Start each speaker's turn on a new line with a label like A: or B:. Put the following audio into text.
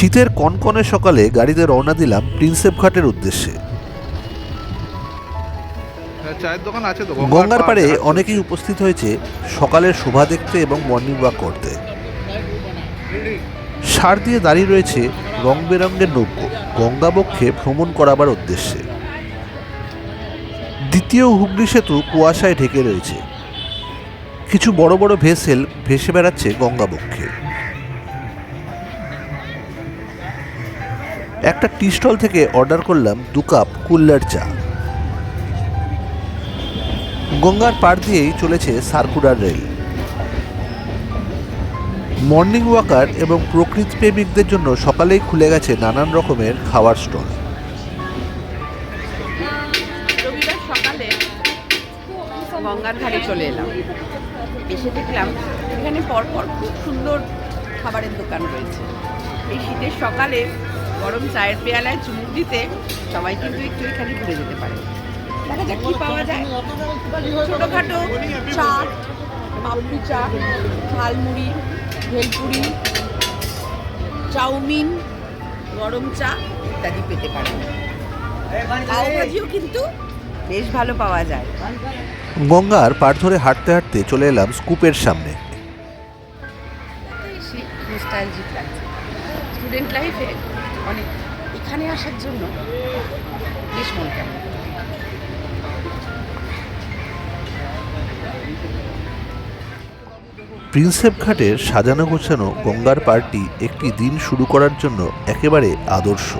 A: শীতের কনকনে সকালে গাড়িতে রওনা দিলাম প্রিন্সেপ ঘাটের উদ্দেশ্যে।
B: হ্যাঁ,
A: গঙ্গার পাড়ে অনেকেই উপস্থিত হয়েছে সকালের শোভা দেখতে এবং মর্নিং ওয়াক করতে। সার দিয়ে দাঁড়িয়ে রয়েছে রং বেরঙের নৌকো গঙ্গাবক্ষে ভ্রমণ করাবার উদ্দেশ্যে। দ্বিতীয় হুগলি সেতু কুয়াশায় ঢেকে রয়েছে। কিছু বড় বড় ভেসেল ভেসে বেড়াচ্ছে গঙ্গাবক্ষে একটা টি স্টল থেকে অর্ডার করলাম দু কাপ কুল্লার চা। গঙ্গার পাড় দিয়েই চলেছে সার্কুলার রেল। মর্নিং ওয়াকার এবং প্রকৃতি প্রেমিকদের জন্য সকালেই খুলে গেছে নানান রকমের খাবার স্টল
C: গঙ্গার ধারে চলে এলাম। এসে দেখলাম এখানে পরপর খুব সুন্দর খাবারের দোকান রয়েছে। এই শীতের সকালে গরম চায়ের পেয়ালায় চুমুক দিতে সবাই কিন্তু একটু এখানে ঘুরে যেতে পারে। দেখা যাক কি পাওয়া যায়। ছোটোখাটো চা পাপড়ি চা ঝালমুড়ি ভেলপুরি চাউমিন গরম চা ইত্যাদি পেতে পারেন। পাওভাজিও কিন্তু বেশ ভালো পাওয়া যায়।
A: গঙ্গার পাড় ধরে হাঁটতে হাঁটতে চলে এলাম স্কুপের সামনে।
C: স্টুডেন্ট লাইফে অনেক এখানে আসার জন্য বেশ মন কেমন
A: প্রিন্সেপ ঘাটের সাজানো গোছানো গঙ্গার পার্টি একটি দিন শুরু করার জন্য একেবারে আদর্শ।